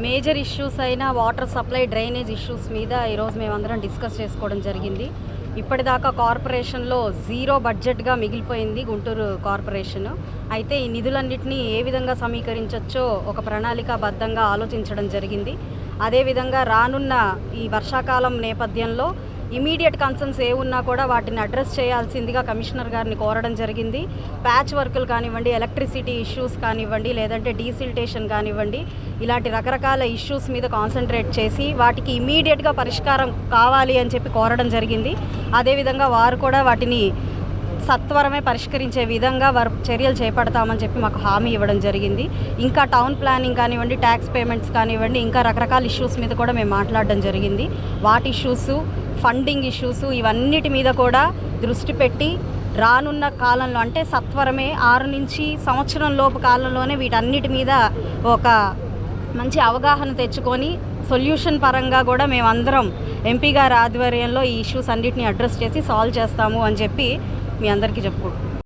Major issues అయిన water supply drainage issues మీద ఈరోజు మేమందరం డిస్కస్ చేసుకోవడం జరిగింది. ఇప్పటిదాకా కార్పొరేషన్లో జీరో బడ్జెట్గా మిగిలిపోయింది గుంటూరు కార్పొరేషన్. అయితే ఈ నిధులన్నింటినీ ఏ విధంగా సమీకరించవచ్చో ఒక ప్రణాళికాబద్ధంగా ఆలోచించడం జరిగింది. అదేవిధంగా రానున్న ఈ వర్షాకాలం నేపథ్యంలో ఇమీడియట్ కన్సర్న్స్ ఏ ఉన్నా కూడా వాటిని అడ్రస్ చేయాల్సిందిగా కమిషనర్ గారిని కోరడం జరిగింది. ప్యాచ్ వర్కులు కానివ్వండి ఎలక్ట్రిసిటీ ఇష్యూస్ కానివ్వండి లేదంటే డీసిల్టేషన్ కానివ్వండి ఇలాంటి రకరకాల ఇష్యూస్ మీద కాన్సన్ట్రేట్ చేసి వాటికి ఇమీడియట్గా పరిష్కారం కావాలి అని చెప్పి కోరడం జరిగింది. అదేవిధంగా వారు కూడా వాటిని సత్వరమే పరిష్కరించే విధంగా వారు చర్యలు చేపడతామని చెప్పి మాకు హామీ ఇవ్వడం జరిగింది. ఇంకా టౌన్ ప్లానింగ్ కానివ్వండి ట్యాక్స్ పేమెంట్స్ కానివ్వండి ఇంకా రకరకాల ఇష్యూస్ మీద కూడా మేము మాట్లాడడం జరిగింది. వాటి ఇష్యూస్ ఫండింగ్ ఇష్యూస్ ఇవన్నిటి మీద కూడా దృష్టి పెట్టి రానున్న కాలంలో అంటే సత్వరమే ఆరు నుంచి సంవత్సరం లోపు కాలంలోనే వీటన్నిటి మీద ఒక మంచి అవగాహన తెచ్చుకొని సొల్యూషన్ పరంగా కూడా మేమందరం ఎంపీ గారి ఆధ్వర్యంలో ఈ ఇష్యూస్ అన్నిటిని అడ్రస్ చేసి సాల్వ్ చేస్తాము అని చెప్పి మీ అందరికీ చెప్పుకుంటున్నాం.